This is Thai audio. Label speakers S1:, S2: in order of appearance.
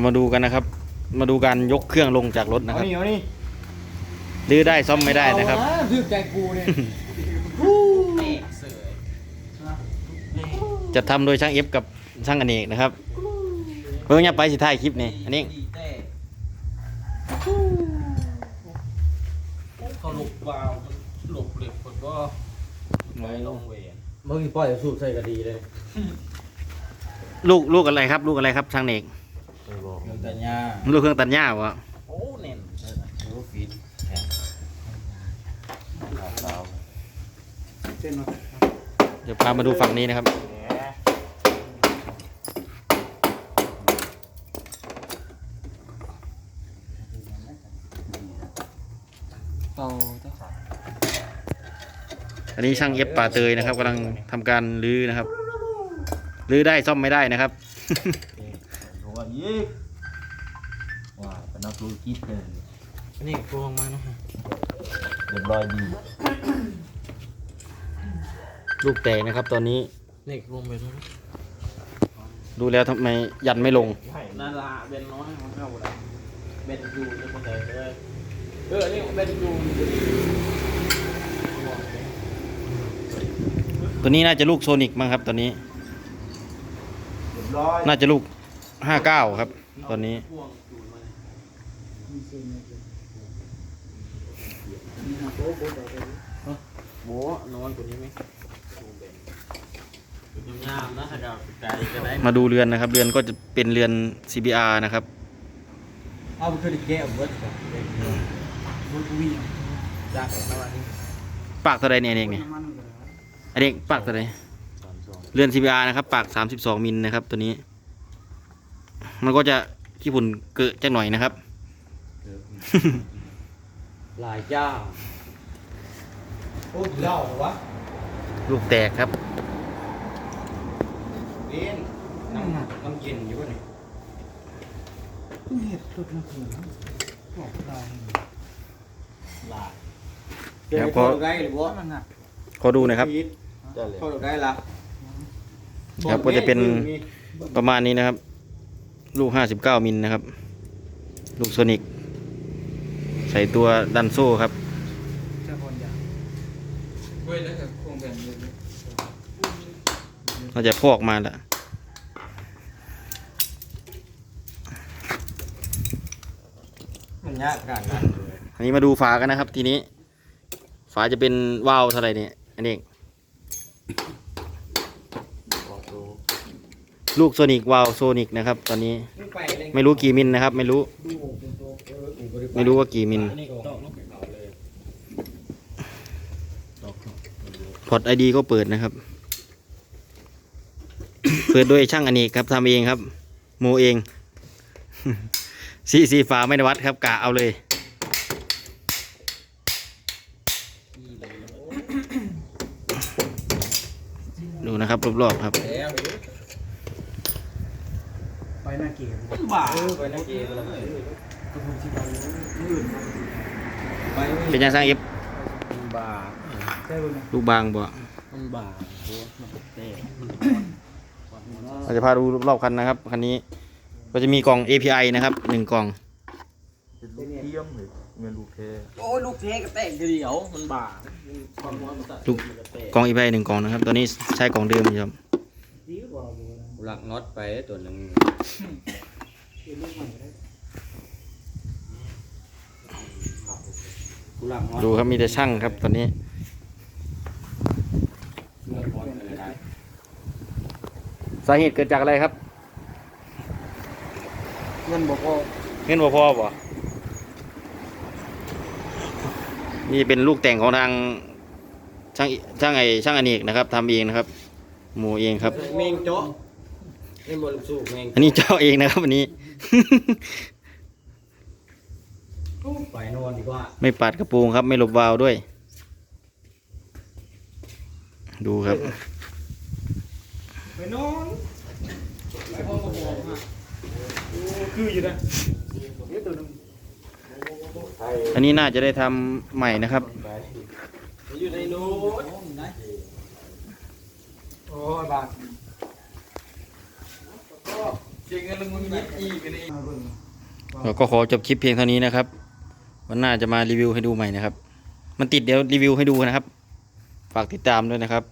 S1: เรามาดูกันนะครับ มาดูการยกเครื่องลงจากรถนะ
S2: เอา
S1: ครับ
S2: นี่เอานี่
S1: รื้อได้ซ่อมไม่ได้นะครับ
S2: เอาถือใจกูเนี่ย
S1: จะทำโดยช่างเอฟกับช่างอเนกนะครับเพิ่งเนี่ยไปสิถ่ายคลิปนี่อันนี้
S3: เขาหลบวาวมันหลบเหล็กคนก็ไปลงเวร
S2: มึงปล่อยสูบใส่ก็ดีเลย
S1: ลูกลูกอะไรครับ ลูกอะไรครับช่างเนก
S3: เรื่องแต่ยา
S1: ลูกเครื่องตัดหญ้าวะ
S3: โอ้เน่นโอ้ฟิตแข็งขาว
S1: เดี๋ยวพามาดูฝั่งนี้นะครับ
S3: เต่าเจ้าขา
S1: อันนี้ช่างเอฟป่าเตยนะครับกำลังทำการรื้อนะครับรื้อได้ซ่อมไม่ได้นะครับ
S3: ผมว่ายี่ว้าเป็นนักธุรกิจเลย
S1: นี่พวงมานะ
S3: เรียบร้อยดี
S1: ลูกแตกนะครับ ตอนนี้
S3: เล็กลงไปแล้ว
S1: ดูแล้วทำไมยันไม่ลง
S3: นั่นละเบนน้อยมันเข้าแล้วเบนยูจะคนไหนเลยเออนี่เบนยู
S1: ตัวนี้น่าจะลูกโซนิกมั้งครับตัวนี้
S2: เรียบร้อย
S1: น่าจะลูก ห้าเก้าครับ ตอนนี้
S3: พ่วงจูนมาโบ้นอนกว่านี้ไหมยามนะถ้าเราไกลก็ได้
S1: มาดูเรือนนะครับ เรือนก็จะเป็นเรือน CBR นะครับ
S2: เอาไปคือแก้วเบิร์ดมันกูวิ่ง
S3: จากประมาณนี้
S1: ปากเท่าไรเนี่ยเองเนี่ยอันนี้ปากเท่าไร
S3: สามสอง
S1: เรือน CBR นะครับ ปาก 32มิลนะครับตัวนี้ มันก็จะขี้ฝุ่นเกิดจักหน่อยนะครับ
S3: หลายเจ้า
S2: โอ้ยเหล้าเหรอวะ
S1: ลูกแตกครับ
S2: เวนน้ำน้ำเย็นอยู่วะนี่เพิ่งเห็ดรถน้ำผึ้งบอกได้
S3: หลาย
S2: เดี๋ยว
S1: ครับ
S2: พอได้หรือวะมันหนัก
S1: ขอดูหนะครับ
S3: เจ้าเลย
S2: พอได้ละ
S1: ครับก็จะเป็นประมาณนี้นะครับ ลูก 59 มิลนะครับ ลูกโซนิก ใส่ตัวดันโซ่ครับ
S2: เรา
S1: จะพอกมาล้ว
S2: มันยากขนาดนั้น
S1: อันนี้มาดูฝากันนะครับ ทีนี้ ฝาจะเป็นวาล์วเท่าไหร่เนี่ยอันนี้
S3: บอกดู
S1: ลูกโซนิกวาวโซนิกนะครับ ตอนนี้ไม่รู้กี่มิลนะครับ ไม่รู้ ไม่รู้ว่ากี่มิล
S3: นี่ก็ต้องต้องไอก
S1: พอร์ตไอดีก็เปิดนะครับ เปิดโดยช่างอเนกครับทำเองครับ โมเองสีสีฝาไม่ได้วัดครับกะเอาเลยดูนะครับรอบๆครับ
S2: หน้าเกียร์
S3: มันบ้า
S2: ไปหน้าเกียร์แล้วก็ผมชิบะลื่นไป
S1: เป็นยังสร้างเอฟ
S3: มันบ้า
S2: ใช่ไหม
S1: ลูกบางบ่
S3: มันบ้าโอ้มันเตะ
S1: เราจะพาดูรอบๆคันนะครับคันนี้ก็จะมีกล่อง API นะครับหนึ่งกล่อง
S3: ลูกเทียมหรือเงินลูกเทโอ้ยลูกเทก็แตกเดียวมันบ้าความร้อนมันตัด
S1: ลูกกล่อง API หนึ่งกล่องนะครับตัวนี้ใช้กล่องเดิมครับ
S3: หลักน็อตไปตัวหนึ่งหลักน็อต
S1: ดูครับมีแต่ช่างครับตอนนี้สาเหตุเกิดจากอะไรครับ
S2: เงินบอกว่า
S1: เงินบ่พอบ่นี่เป็นลูกแต่งของทางช่างช่างไอช่างอเนกนะครับทำเองนะครับ หมูเองครับ
S3: เมงโจ๊ะ นี่บอลลูกสูบเมง
S1: อันนี้เจ้าเองนะครับวันนี้
S3: ไปนอนดีกว่า
S1: ไม่ปัดกระโปรงครับ ไม่หลบวาล์วด้วย ดูครับ
S2: ไปนอนไปห้องกระโปรงฮะคืออยู่นะเดี๋ยวตัวนึง
S1: อันนี้น่าจะได้ทำใหม่นะครับ
S3: อยู่ในนู้น
S2: โอ้ยบาท เจ๊งแล้วมึงยิบอีกันนี่
S1: เราก็ขอจบคลิปเพียงเท่านี้นะครับ วันหน้าจะมารีวิวให้ดูใหม่นะครับ มันติดเดี๋ยวรีวิวให้ดูนะครับ ฝากติดตามด้วยนะครับ